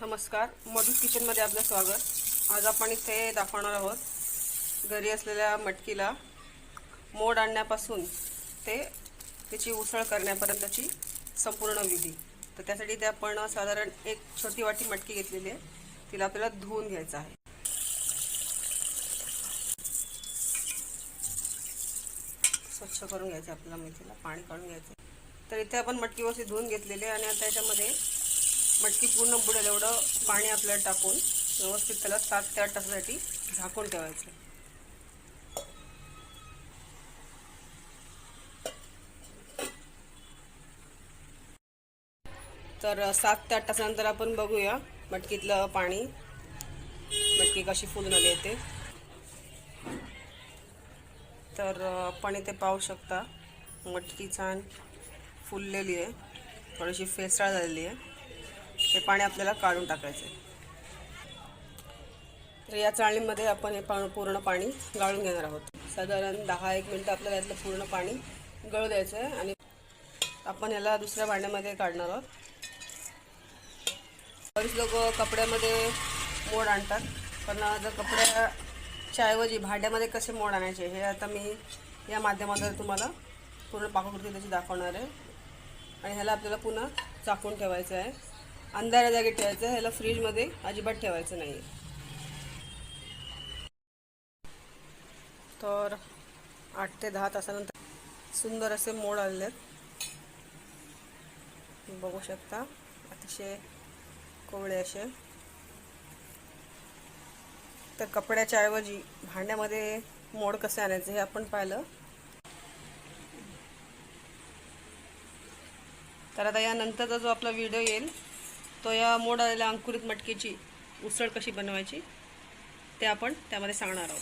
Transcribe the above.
नमस्कार मधुस किचनमध्ये आपलं स्वागत. आज आपण इथे दाखवणार आहोत घरी असलेल्या मटकीला मोड आणण्यापासून ते त्याची उसळ करण्यापर्यंतची संपूर्ण विधी. तर त्यासाठी ते आपण साधारण एक छोटी वाटी मटकी घेतलेली आहे. तिला आपल्याला धुवून घ्यायचं आहे. स्वच्छ करून घ्यायचं आपल्याला मेथीला पाणी काढून घ्यायचं तर इथे आपण मटकी व्यवस्थित धुवून घेतलेली आहे आणि आता याच्यामध्ये मटकी पूर्ण बुडेल एवढं पाणी आपल्याला टाकून व्यवस्थित त्याला सात ते आठ तासासाठी झाकून ठेवायचं. तर सात ते आठ तासानंतर आपण बघूया मटकीतलं पाणी. मटकी कशी फुलून आली आहे ते. तर आपण इथे पाहू शकता मटकी छान फुललेली आहे. थोडीशी फेसाळ झालेली आहे. हे पाणी आपल्याला काढून टाकायचं तर या चाळणीमध्ये आपण हे पा पूर्ण पाणी गाळून घेणार आहोत. साधारण दहा एक मिनटं आपल्याला यातलं पूर्ण पाणी गळू द्यायचं आहे आणि आपण याला दुसऱ्या भांड्यामध्ये काढणार आहोत. बरीच लोक कपड्यामध्ये मोड आणतात पण जर कपड्याच्या ऐवजी भांड्यामध्ये कसे मोड आणायचे हे आता मी या माध्यमाद्वारे तुम्हाला पूर्ण पाककृती त्याची दाखवणार आहे. आणि ह्याला आपल्याला पुन्हा चाकून ठेवायचं आहे. अंधाऱ्या जागी ठेवायचं आहे ह्याला फ्रीजमध्ये अजिबात ठेवायचं नाही तर आठ ते दहा तासानंतर सुंदर असे मोड आलेले आहेत बघू शकता अतिशय कोवळे असे. तर कपड्याच्या ऐवजी भांड्यामध्ये मोड कसे आणायचे हे आपण पाहिलं. तर आता यानंतरचा जो आपला व्हिडिओ येईल तो या मोड आलेल्या अंकुरित मटकीची उसळ कशी बनवायची ते आपण त्यामध्ये सांगणार आहोत.